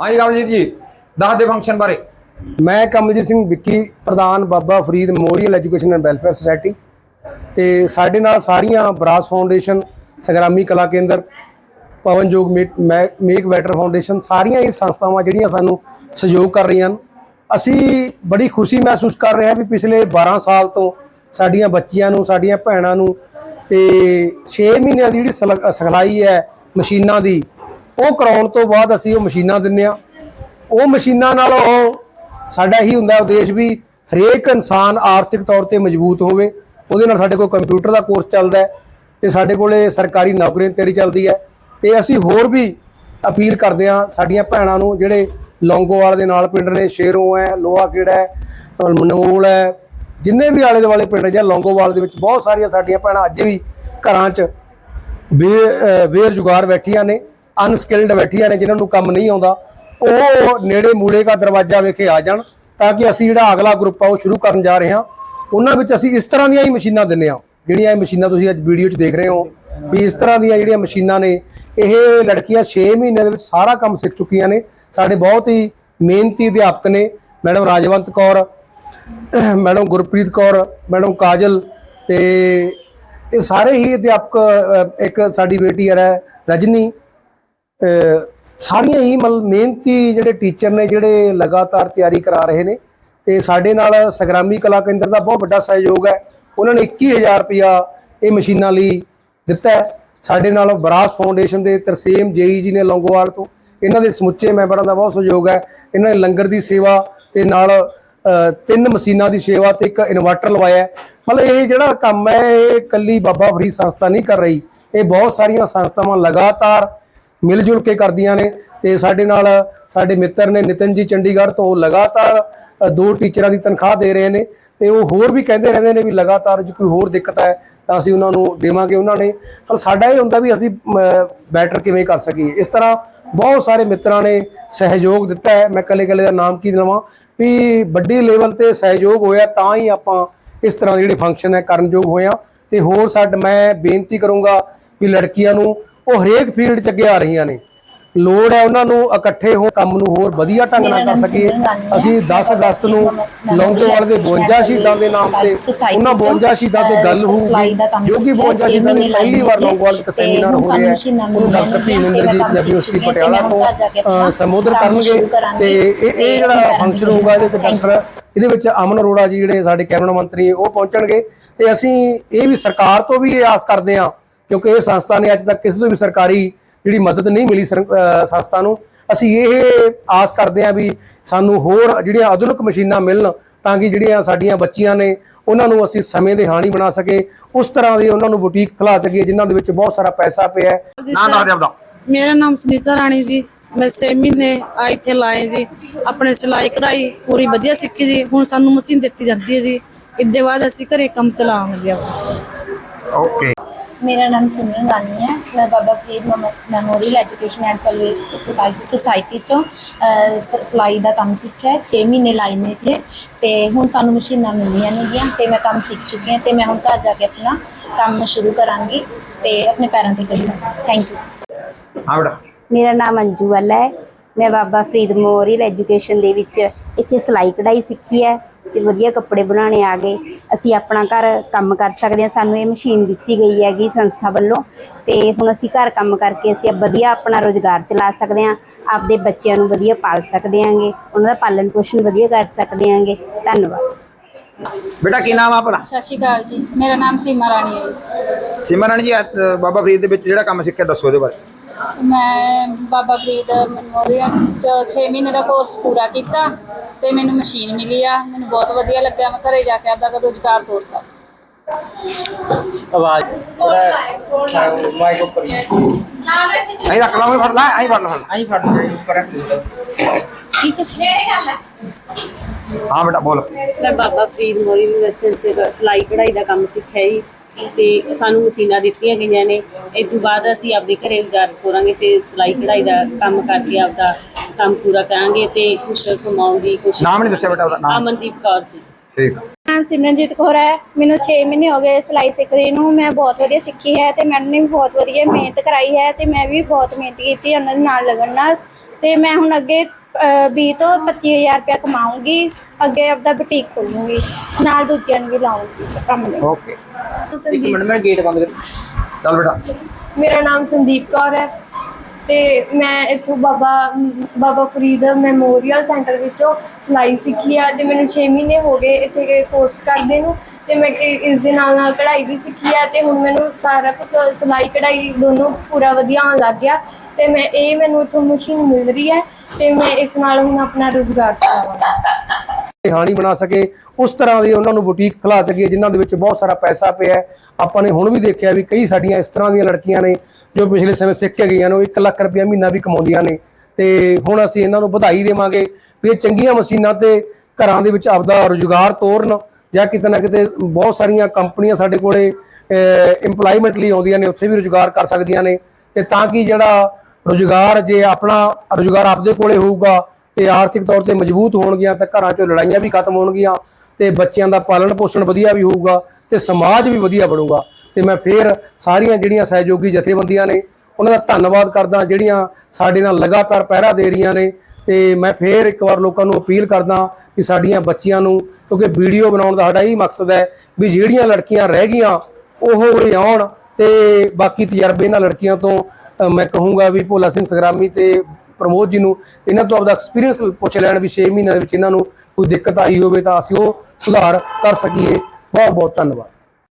ਹਾਂਜੀ ਕਮਲਜੀਤ ਜੀ ਦੱਸ ਦੇ ਫੰਕਸ਼ਨ ਬਾਰੇ। ਮੈਂ ਕਮਲਜੀਤ ਸਿੰਘ ਵਿੱਕੀ, ਪ੍ਰਧਾਨ Baba Farid memorial education and welfare society ਤੇ ਸਾਡੇ ਨਾਲ ਸਾਰੀਆਂ ਬਰਾਸ ਫਾਊਂਡੇਸ਼ਨ, ਸੰਗਰਾਮੀ ਕਲਾ ਕੇਂਦਰ ਪਵਨਯੋਗ ਮੇਕ ਮੈ- ਮੇਕ ਬੈਟਰ ਫਾਊਂਡੇਸ਼ਨ, ਸਾਰੀਆਂ ਇਹ ਸੰਸਥਾਵਾਂ ਜਿਹੜੀਆਂ ਸਾਨੂੰ ਸਹਿਯੋਗ ਕਰ ਰਹੀਆਂ ਹਨ। ਅਸੀਂ ਬੜੀ ਖੁਸ਼ੀ ਮਹਿਸੂਸ ਕਰ ਰਹੇ ਹਾਂ ਵੀ ਪਿਛਲੇ 12 ਸਾਲ ਤੋਂ ਸਾਡੀਆਂ ਬੱਚੀਆਂ ਨੂੰ, ਸਾਡੀਆਂ ਭੈਣਾਂ ਨੂੰ ਤੇ 6 ਮਹੀਨਿਆਂ ਦੀ ਜਿਹੜੀ ਸਲ- ਸਿਖਲਾਈ ਹੈ ਮਸ਼ੀਨਾਂ ਦੀ ਉਹ ਕਰਾਉਣ ਤੋਂ ਬਾਅਦ ਅਸੀਂ ਉਹ ਮਸ਼ੀਨਾਂ ਦਿੰਨੇ ਆ। ਉਹ ਮਸ਼ੀਨਾਂ ਨਾਲ ਉਹ ਸਾਡਾ ਹੀ ਹੁੰਦਾ ਉਦੇਸ਼ ਵੀ ਹਰੇਕ ਇਨਸਾਨ ਆਰਥਿਕ ਤੌਰ ਤੇ ਮਜ਼ਬੂਤ ਹੋਵੇ। ਉਹਦੇ ਨਾਲ ਸਾਡੇ ਕੋਲ ਕੰਪਿਊਟਰ ਦਾ ਕੋਰਸ ਚੱਲਦਾ ਹੈ ਤੇ ਸਾਡੇ ਕੋਲੇ ਸਰਕਾਰੀ ਨੌਕਰੀਆਂ ਤੇਰੀ ਚੱਲਦੀ ਹੈ। ਤੇ ਅਸੀਂ ਹੋਰ ਵੀ ਅਪੀਲ ਕਰਦੇ ਹਾਂ ਸਾਡੀਆਂ ਭੈਣਾਂ ਨੂੰ ਜਿਹੜੇ ਲੌਂਗੋਵਾਲ ਦੇ ਨਾਲ ਪਿੰਡ ਨੇ, ਸ਼ੇਰੋਂ ਹੈ, ਲੋਹਾ ਕਿਹੜਾ ਹੈ ਮਨੋਲ ਹੈ, ਜਿੰਨੇ ਵੀ ਆਲੇ ਦੁਆਲੇ ਪਿੰਡ ਜਾਂ ਲੌਂਗੋਵਾਲ ਦੇ ਵਿੱਚ ਬਹੁਤ ਸਾਰੀਆਂ ਸਾਡੀਆਂ ਭੈਣਾਂ ਅੱਜ ਵੀ ਘਰਾਂ 'ਚ ਬੇ, ਅਹ ਬੇਰੁਜ਼ਗਾਰ ਬੈਠੀਆਂ ਨੇ। ਅਨਸਕਿਲਡ ਬੈਠੀਆਂ ਨੇ, ਜਿਨ੍ਹਾਂ ਨੂੰ ਕੰਮ ਨਹੀਂ ਆਉਂਦਾ, ਉਹ ਨੇੜੇ ਮੂਲੇ ਦਾ ਦਰਵਾਜ਼ਾ ਵੇਖੇ ਆ ਜਾਣ, ਤਾਂ ਕਿ ਅਸੀਂ ਜਿਹੜਾ ਅਗਲਾ ਗਰੁੱਪ ਆ, ਉਹ ਸ਼ੁਰੂ ਕਰਨ ਜਾ ਰਹੇ ਹਾਂ। ਉਹਨਾਂ ਵਿੱਚ ਅਸੀਂ ਇਸ ਤਰ੍ਹਾਂ ਦੀਆਂ ਹੀ ਮਸ਼ੀਨਾਂ ਦਿੰਨੇ ਆ ਜਿਹੜੀਆਂ ਇਹ ਮਸ਼ੀਨਾਂ ਤੁਸੀਂ ਅੱਜ ਵੀਡੀਓ 'ਚ ਦੇਖ ਰਹੇ ਹੋ, ਵੀ ਇਸ ਤਰ੍ਹਾਂ ਦੀਆਂ ਜਿਹੜੀਆਂ ਮਸ਼ੀਨਾਂ ਨੇ, ਇਹ ਲੜਕੀਆਂ 6 ਮਹੀਨਿਆਂ ਦੇ ਵਿੱਚ ਸਾਰਾ ਕੰਮ ਸਿੱਖ ਚੁੱਕੀਆਂ ਨੇ। ਸਾਡੇ ਬਹੁਤ ਹੀ ਮਿਹਨਤੀ ਅਧਿਆਪਕ ਨੇ, madam Rajwant Kaur, madam Gurpreet Kaur, madam Kajal ਤੇ ਇਹ ਸਾਰੇ ਹੀ ਅਧਿਆਪਕ ਇੱਕ ਸਾਡੀ ਬੇਟੀ ਹੈ, ਰਜਨੀ। ਸਾਰੀਆਂ ਹੀ ਮਤਲਬ ਮਿਹਨਤੀ ਜਿਹੜੇ ਟੀਚਰ ਨੇ ਜਿਹੜੇ ਲਗਾਤਾਰ ਤਿਆਰੀ ਕਰਾ ਰਹੇ ਨੇ ਤੇ ਸਾਡੇ ਨਾਲ ਸੰਗਰਾਮੀ ਕਲਾ ਕੇਂਦਰ ਦਾ ਬਹੁਤ ਵੱਡਾ ਸਹਿਯੋਗ ਹੈ। ਉਹਨਾਂ ਨੇ 21000 ਰੁਪਇਆ ਇਹ ਮਸ਼ੀਨਾਂ ਲਈ ਦਿੱਤਾ ਹੈ। ਸਾਡੇ ਨਾਲ ਬਰਾਸ ਫਾਊਂਡੇਸ਼ਨ ਦੇ ਤਰਸੇਮ ਜੇਈ ਜੀ ਨੇ ਲੌਂਗੋਵਾਲ ਤੋਂ। ਇਹਨਾਂ ਦੇ ਸਮੁੱਚੇ ਮੈਂਬਰਾਂ ਦਾ ਬਹੁਤ ਸਹਿਯੋਗ ਹੈ। ਇਹਨਾਂ ਨੇ ਲੰਗਰ ਦੀ ਸੇਵਾ ਤੇ ਨਾਲ ਤਿੰਨ ਮਸ਼ੀਨਾਂ ਦੀ ਸੇਵਾ ਤੇ ਇੱਕ ਇਨਵਰਟਰ ਲਵਾਇਆ ਮਤਲਬ ਇਹ ਜਿਹੜਾ ਕੰਮ ਹੈ, ਇਹ ਕੱਲੀ ਬਾਬਾ ਫਰੀਦ ਸੰਸਥਾ ਨਹੀਂ ਕਰ ਰਹੀ। ਇਹ ਬਹੁਤ ਸਾਰੀਆਂ ਸੰਸਥਾਵਾਂ ਲਗਾਤਾਰ ਮਿਲ ਜੁਲ ਕੇ ਕਰਦੀਆਂ ਨੇ ਤੇ ਸਾਡੇ ਨਾਲ ਸਾਡੇ ਮਿੱਤਰ ਨੇ ਨਿਤਨ ਜੀ ਚੰਡੀਗੜ੍ਹ ਤੋਂ ਲਗਾਤਾਰ ਦੋ ਟੀਚਰਾਂ ਦੀ ਤਨਖਾਹ ਦੇ ਰਹੇ ਨੇ ਤੇ ਉਹ ਹੋਰ ਵੀ ਕਹਿੰਦੇ ਰਹਿੰਦੇ ਨੇ ਵੀ ਲਗਾਤਾਰ ਜੇ ਕੋਈ ਹੋਰ ਦਿੱਕਤ ਹੈ ਤਾਂ ਅਸੀਂ ਉਹਨਾਂ ਨੂੰ ਦੇਵਾਂਗੇ ਉਹਨਾਂ ਨੇ। ਪਰ ਸਾਡਾ ਇਹ ਹੁੰਦਾ ਵੀ ਅਸੀਂ ਬੈਟਰ ਕਿਵੇਂ ਕਰ ਸਕੀਏ। ਇਸ ਤਰ੍ਹਾਂ ਬਹੁਤ ਸਾਰੇ ਮਿੱਤਰਾਂ ਨੇ ਸਹਿਯੋਗ ਦਿੱਤਾ ਹੈ। ਮੈਂ ਕੱਲੇ ਕੱਲੇ ਦਾ ਨਾਮ ਕੀ ਲਵਾਂ ਵੀ ਵੱਡੀ ਲੈਵਲ ਤੇ ਸਹਿਯੋਗ ਹੋਇਆ ਤਾਂ ਹੀ ਆਪਾਂ ਇਸ ਤਰ੍ਹਾਂ ਦੇ ਜਿਹੜੇ ਫੰਕਸ਼ਨ ਹੈ, ਕਰਨਯੋਗ ਹੋਇਆ। ਤੇ ਹੋਰ ਸਾਡ, ਮੈਂ ਬੇਨਤੀ ਕਰੂੰਗਾ ਵੀ ਲੜਕੀਆਂ ਨੂੰ ਉਹ ਹਰੇਕ ਫੀਲਡ 'ਚ ਅੱਗੇ ਆ ਰਹੀਆਂ ਨੇ। ਲੋੜ ਹੈ ਉਹਨਾਂ ਨੂੰ ਇਕੱਠੇ ਹੋ ਕੰਮ ਨੂੰ ਹੋਰ ਵਧੀਆ ਢੰਗ ਨਾਲ ਕਰ ਸਕੀਏ। ਅਸੀਂ 10 ਅਗਸਤ ਨੂੰ ਲੌਂਗੋਵਾਲ ਦੇ 52 ਸ਼ਹੀਦਾਂ ਦੇ ਨਾਮ ਤੇ ਉਹਨਾਂ 52 ਸ਼ਹੀਦਾਂ ਤੇ ਗੱਲ ਹੋਊਗੀ। ਜੋ ਕਿ 52 ਸ਼ਹੀਦਾਂ ਦੀ ਪਹਿਲੀ ਵਾਰ ਲੌਂਗੋਵਾਲ ਇੱਕ ਸੈਮੀਨਾਰ ਹੋ ਰਿਹਾ ਹੈ। ਉਹਨੂੰ ਡਾਕਟਰ ਭੀਮਿੰਦਰ ਜੀ ਪੰਜਾਬੀ ਯੂਨੀਵਰਸਿਟੀ ਪਟਿਆਲਾ ਤੋਂ ਸੰਬੋਧਨ ਕਰਨਗੇ। ਤੇ ਇਹ ਇਹ ਜਿਹੜਾ ਫੰਕਸ਼ਨ ਹੋਊਗਾ ਇਹਦੇ ਵਿੱਚ ਡਾਕਟਰ ਇਹਦੇ ਵਿੱਚ ਅਮਨ ਅਰੋੜਾ ਜੀ ਜਿਹੜੇ ਸਾਡੇ ਕੈਬਨਿਟ ਮੰਤਰੀ ਉਹ ਪਹੁੰਚਣਗੇ। ਤੇ ਅਸੀਂ ਇਹ ਵੀ ਸਰਕਾਰ ਤੋਂ ਵੀ ਇਹ ਆਸ ਕਰਦੇ ਹਾਂ ਕਿਉਂਕਿ ਇਹ ਸੰਸਥਾ ਨੇ ਅੱਜ ਤੱਕ ਕਿਸੇ ਤੋਂ ਵੀ ਸਰਕਾਰੀ ਜਿਹੜੀ ਮਦਦ ਨਹੀਂ ਮਿਲੀ ਸੰਸਥਾ ਨੂੰ। ਅਸੀਂ ਇਹ ਆਸ ਕਰਦੇ ਹਾਂ ਵੀ ਸਾਨੂੰ ਹੋਰ ਜਿਹੜੀਆਂ ਆਧੁਨਿਕ ਮਸ਼ੀਨਾਂ ਮਿਲਣ ਤਾਂ ਕਿ ਜਿਹੜੀਆਂ ਸਾਡੀਆਂ ਬੱਚੀਆਂ ਨੇ ਉਹਨਾਂ ਨੂੰ ਅਸੀਂ ਸਮੇਂ ਦੇ ਹਾਣੀ ਬਣਾ ਸਕੇ। ਉਸ ਤਰ੍ਹਾਂ ਦੇ ਉਹਨਾਂ ਨੂੰ ਬੁਟੀਕ ਖਿਲਾ ਸਕੀਏ ਜਿਨ੍ਹਾਂ ਦੇ ਵਿੱਚ ਬਹੁਤ ਸਾਰਾ ਪੈਸਾ ਪਿਆ ਹੈ। ਜੀ ਨਾਂ ਸਰ, ਦੱਸ ਦੇ ਆਪਦਾ। ਮੇਰਾ ਨਾਮ ਸੁਨੀਤਾ ਰਾਣੀ ਜੀ। ਮੈਂ 6 ਮਹੀਨੇ ਆ ਇੱਥੇ ਲਾਏ ਜੀ। ਆਪਣੇ ਸਿਲਾਈ ਕਢਾਈ ਪੂਰੀ ਵਧੀਆ ਸਿੱਖੀ ਜੀ। ਹੁਣ ਸਾਨੂੰ ਮਸ਼ੀਨ ਦਿੱਤੀ ਜਾਂਦੀ ਹੈ ਜੀ। ਇੱਦੇ ਬਾਅਦ ਅਸੀਂ ਘਰੇ ਕੰਮ ਚਲਾਵਾਂਗੇ ਜੀ ਆਪਣਾ ਓਕੇ। ਮੇਰਾ ਨਾਮ ਸਿਮਰਨ ਰਾਨੀ ਹੈ। ਮੈਂ Baba Farid memorial education and welfare society ਸ- ਸਿਲਾਈ ਦਾ ਕੰਮ ਸਿੱਖਿਆ ਹੈ। 6 ਮਹੀਨੇ ਲਾਏ ਨੇ ਇੱਥੇ ਤੇ ਹੁਣ ਸਾਨੂੰ ਮਸ਼ੀਨਾਂ ਮਿਲੀਆਂ ਨੇਗੀਆਂ ਤੇ ਮੈਂ ਕੰਮ ਸਿੱਖ ਚੁੱਕੀ ਹਾਂ ਤੇ ਮੈਂ ਹੁਣ ਘਰ ਜਾ ਕੇ ਆਪਣਾ ਕੰਮ ਸ਼ੁਰੂ ਕਰਾਂਗੀ ਤੇ ਆਪਣੇ ਪੈਰਾਂ ਤੇ ਖੜੀ ਹਾਂ ਥੈਂਕ ਯੂ ਬੇਟਾ। ਮੇਰਾ ਨਾਮ ਅੰਜੂ ਵਾਲਾ ਹੈ। ਮੈਂ ਬਾਬਾ ਫਰੀਦ ਮੈਮੋਰੀਅਲ ਐਜੂਕੇਸ਼ਨ ਦੇ ਵਿੱਚ ਇੱਥੇ ਸਿਲਾਈ ਕਢਾਈ ਸਿੱਖੀ ਹੈ। ਤੇ ਵਧੀਆ ਕੱਪੜੇ ਬਣਾਉਣੇ ਆ ਗਏ। ਅਸੀਂ ਆਪਣਾ ਘਰ ਕੰਮ ਕਰ ਸਕਦੇ ਹਾਂ। ਸਾਨੂੰ ਇਹ ਮਸ਼ੀਨ ਦਿੱਤੀ ਗਈ ਹੈਗੀ ਸੰਸਥਾ ਵੱਲੋਂ ਤੇ ਹੁਣ ਅਸੀਂ ਘਰ ਕੰਮ ਕਰਕੇ ਅਸੀਂ ਵਧੀਆ ਆਪਣਾ ਰੋਜ਼ਗਾਰ ਚਲਾ ਸਕਦੇ ਹਾਂ। ਆਪਦੇ ਬੱਚਿਆਂ ਨੂੰ ਵਧੀਆ ਪਾਲ ਸਕਦੇ ਹਾਂਗੇ। ਉਹਨਾਂ ਦਾ ਪਾਲਣ ਪੋਸ਼ਣ ਵਧੀਆ ਕਰ ਸਕਦੇ ਹਾਂਗੇ। ਧੰਨਵਾਦ। ਬੇਟਾ ਕੀ ਨਾਮ ਆ ਆਪਣਾ? ਸਤਿ ਸ਼੍ਰੀ ਅਕਾਲ ਜੀ। ਮੇਰਾ ਨਾਮ ਸੀਮਾ ਰਾਣੀ ਹੈ ਜੀ। ਸਿਮਰਨ ਜੀ ਅੱਜ ਬਾਬਾ ਫਰੀਦ ਦੇ ਵਿੱਚ ਜਿਹੜਾ ਕੰਮ ਸਿੱਖਿਆ ਦੱਸੋ ਇਹਦੇ ਬਾਰੇ। ਮੈਂ ਬਾਬਾ ਫਰੀਦ ਮੈਮੋਰੀਅਲ ਚ 6 ਮਹੀਨੇ ਦਾ ਕੋਰਸ ਪੂਰਾ ਕੀਤਾ ਤੇ ਮੈਨੂੰ ਮਸ਼ੀਨ ਮਿਲੀ ਆ। ਮੈਨੂੰ ਬਹੁਤ ਵਧੀਆ ਲੱਗਿਆ। ਮੈਂ ਘਰੇ ਜਾ ਕੇ ਆਪਦਾ ਰੋਜ਼ਗਾਰ ਤੋਰ ਸਕਦਾ ਆਵਾਜ਼। ਥੋੜਾ ਮਾਈਕ ਉੱਪਰ ਅਸੀਂ ਰੱਖ ਲਾਂਗੇ ਫੜ ਲੈ ਅਸੀਂ ਫੜ ਲਾ ਆਈ ਉੱਪਰ ਰੱਖ ਹਾਂ ਬੇਟਾ ਬੋਲ। ਮੈਂ ਬਾਬਾ ਫਰੀਦ ਮੋਰੀ ਯੂਨੀਵਰਸਿਟੀ ਚ ਸਿਲਾਈ ਕਢਾਈ ਦਾ ਕੰਮ ਸਿੱਖਿਆ ਜੀ। ਤੇ ਸਾਨੂੰ ਮਸ਼ੀਨਾਂ ਦਿੱਤੀਆਂ ਗਈਆਂ ਨੇ। ਇਸ ਤੋਂ ਬਾਅਦ ਅਸੀਂ ਆਪਦੇ ਘਰੇ ਗੁਜ਼ਾਰ ਕਰਾਂਗੇ ਤੇ ਸਿਲਾਈ ਕਢਾਈ ਦਾ ਕੰਮ ਕਰਕੇ ਆਪਦਾ ਕੰਮ ਪੂਰਾ ਕਰਾਂਗੇ ਤੇ ਕੁਛ ਕਮਾਉਣ ਦੀ ਕੋਸ਼ਿਸ਼ ਨਾਮ ਨਹੀਂ ਦੱਸਿਆ ਬੇਟਾ ਉਹਦਾ ਨਾਮ? ਅਮਨਦੀਪ ਕੌਰ ਜੀ। ਠੀਕ ਨਾਮ ਸਿਮਰਨਜੀਤ ਕੌਰ ਹੈ। ਮੈਨੂੰ 6 ਮਹੀਨੇ ਹੋ ਗਏ ਸਿਲਾਈ ਸਿੱਖਦੀ ਨੂੰ। ਮੈਂ ਬਹੁਤ ਵਧੀਆ ਸਿੱਖੀ ਹੈ ਤੇ ਮੈਡਮ ਨੇ ਵੀ ਬਹੁਤ ਵਧੀਆ ਮਿਹਨਤ ਕਰਾਈ ਹੈ ਤੇ ਮੈਂ ਵੀ ਬਹੁਤ ਮਿਹਨਤ ਕੀਤੀ ਉਹਨਾਂ ਦੇ ਨਾਲ ਲੱਗਣ ਨਾਲ। ਤੇ ਮੈਂ ਹੁਣ ਅੱਗੇ 20 ਤੋਂ 25000 ਰੁਪਇਆ ਕਮਾਉਂਗੀ ਅੱਗੇ ਆਪਦਾ ਬੁਟੀਕ ਖੋਲੂੰਗੀ ਨਾਲ ਦੂਜਿਆਂ ਨੂੰ ਵੀ ਲਾਉਂਗੀ ਕੰਮ ਦੇ ਓਕੇ ਇੱਕ ਮਿੰਟ ਮੈਂ ਗੇਟ ਬੰਦ ਕਰ ਚੱਲ ਬੇਟਾ। ਮੇਰਾ ਨਾਮ ਸੰਦੀਪ ਕੌਰ ਹੈ ਤੇ ਮੈਂ ਇੱਥੋਂ ਬਾਬਾ ਬਾਬਾ ਫਰੀਦ ਮੈਮੋਰੀਅਲ ਸੈਂਟਰ ਵਿੱਚੋਂ ਸਿਲਾਈ ਸਿੱਖੀ ਆ ਤੇ ਮੈਨੂੰ 6 ਮਹੀਨੇ ਹੋ ਗਏ ਇੱਥੇ ਕੋਰਸ ਕਰਦੇ ਨੂੰ ਤੇ ਮੈਂ ਇਸ ਦੇ ਨਾਲ ਨਾਲ ਕਢਾਈ ਵੀ ਸਿੱਖੀ ਆ ਤੇ ਹੁਣ ਮੈਨੂੰ ਸਾਰਾ ਕੁਝ ਸਿਲਾਈ ਕਢਾਈ ਦੋਨੋਂ ਪੂਰਾ ਵਧੀਆ ਆਉਣ ਲੱਗ ਗਿਆ ਤੇ ਮੈਂ ਇਹ ਮੈਨੂੰ ਇੱਥੋਂ ਮਸ਼ੀਨ ਮਿਲ ਰਹੀ ਹੈ ਤੇ ਮੈਂ ਇਸ ਨਾਲ ਹੁਣ ਆਪਣਾ ਰੋਜ਼ਗਾਰ ਚਲਾਵਾਂਗੀ। ਹਾਣੀ ਬਣਾ ਸਕੇ, ਉਸ ਤਰ੍ਹਾਂ ਦੇ ਉਹਨਾਂ ਨੂੰ ਬੁਟੀਕ ਖੁਲਾ ਸਕੀਏ, ਜਿਨ੍ਹਾਂ ਦੇ ਵਿੱਚ ਬਹੁਤ ਸਾਰਾ ਪੈਸਾ ਪਿਆ ਹੈ। ਆਪਾਂ ਨੇ ਹੁਣ ਵੀ ਦੇਖਿਆ ਵੀ ਕਈ ਸਾਡੀਆਂ ਇਸ ਤਰ੍ਹਾਂ ਦੀਆਂ ਲੜਕੀਆਂ ਨੇ, ਜੋ ਪਿਛਲੇ ਸਮੇਂ ਸਿੱਖ ਕੇ ਗਈਆਂ ਨੇ, ਉਹ 1 ਲੱਖ ਰੁਪਇਆ ਮਹੀਨਾ ਵੀ ਕਮਾਉਂਦੀਆਂ ਨੇ। ਤੇ ਹੁਣ ਅਸੀਂ ਇਹਨਾਂ ਨੂੰ ਵਧਾਈ ਦੇਵਾਂਗੇ ਵੀ ਇਹ ਚੰਗੀਆਂ ਮਸ਼ੀਨਾਂ ਤੇ ਘਰਾਂ ਦੇ ਵਿੱਚ ਆਪਦਾ ਰੁਜ਼ਗਾਰ ਤੋਰਨ ਜਾਂ ਕਿਤੇ ਨਾ ਕਿਤੇ ਬਹੁਤ ਸਾਰੀਆਂ ਕੰਪਨੀਆਂ ਸਾਡੇ ਕੋਲੇ EMPLOYMENT ਲਈ ਆਉਂਦੀਆਂ ਨੇ, ਉੱਥੇ ਵੀ ਰੁਜ਼ਗਾਰ ਕਰ ਸਕਦੀਆਂ ਨੇ। ਤੇ ਤਾਂ ਕਿ ਜਿਹੜਾ ਰੁਜ਼ਗਾਰ ਜੇ ਆਪਣਾ ਰੁਜ਼ਗਾਰ ਆਪਦੇ ਕੋਲੇ ਹੋਊਗਾ ਤੇ ਆਰਥਿਕ ਤੌਰ ਤੇ ਮਜ਼ਬੂਤ ਹੋਣਗੀਆਂ ਤਾਂ ਘਰਾਂ 'ਚੋਂ ਲੜਾਈਆਂ ਵੀ ਖਤਮ ਹੋਣਗੀਆਂ ਤੇ ਬੱਚਿਆਂ ਦਾ ਪਾਲਣ ਪੋਸ਼ਣ ਵਧੀਆ ਵੀ ਹੋਊਗਾ ਤੇ ਸਮਾਜ ਵੀ ਵਧੀਆ ਬਣੂਗਾ। ਤੇ ਮੈਂ ਫੇਰ ਸਾਰੀਆਂ ਜਿਹੜੀਆਂ ਸਹਿਯੋਗੀ ਜਥੇਬੰਦੀਆਂ ਨੇ, ਉਹਨਾਂ ਦਾ ਧੰਨਵਾਦ ਕਰਦਾ, ਜਿਹੜੀਆਂ ਸਾਡੇ ਨਾਲ ਲਗਾਤਾਰ ਪਹਿਰਾ ਦੇ ਰਹੀਆਂ ਨੇ। ਤੇ ਮੈਂ ਫੇਰ ਇੱਕ ਵਾਰ ਲੋਕਾਂ ਨੂੰ ਅਪੀਲ ਕਰਦਾ ਕਿ ਸਾਡੀਆਂ ਬੱਚੀਆਂ ਨੂੰ, ਕਿਉਂਕਿ ਵੀਡੀਓ ਬਣਾਉਣ ਦਾ ਸਾਡਾ ਇਹੀ ਮਕਸਦ ਹੈ ਵੀ ਜਿਹੜੀਆਂ ਲੜਕੀਆਂ ਰਹਿ ਗਈਆਂ, ਉਹ ਉਰੇ ਆਉਣ ਤੇ ਬਾਕੀ ਤਜਰਬੇ ਇਹਨਾਂ ਲੜਕੀਆਂ ਤੋਂ ਮੈਂ ਕਹੂੰਗਾ ਵੀ ਭੋਲਾ ਸਿੰਘ ਸੰਗਰਾਮੀ ਤੇ ਪ੍ਰਮੋਦ ਜੀ ਨੂੰ ਇਹਨਾਂ ਤੋਂ ਆਪਦਾ ਐਕਸਪੀਰੀਅੰਸ ਪੁੱਛ ਲੈਣ ਵੀ 6 ਮਹੀਨਿਆਂ ਦੇ ਵਿੱਚ ਇਹਨਾਂ ਨੂੰ ਕੋਈ ਦਿੱਕਤ ਆਈ ਹੋਵੇ ਤਾਂ ਅਸੀਂ ਉਹ ਸੁਧਾਰ ਕਰ ਸਕੀਏ। ਬਹੁਤ ਬਹੁਤ ਧੰਨਵਾਦ।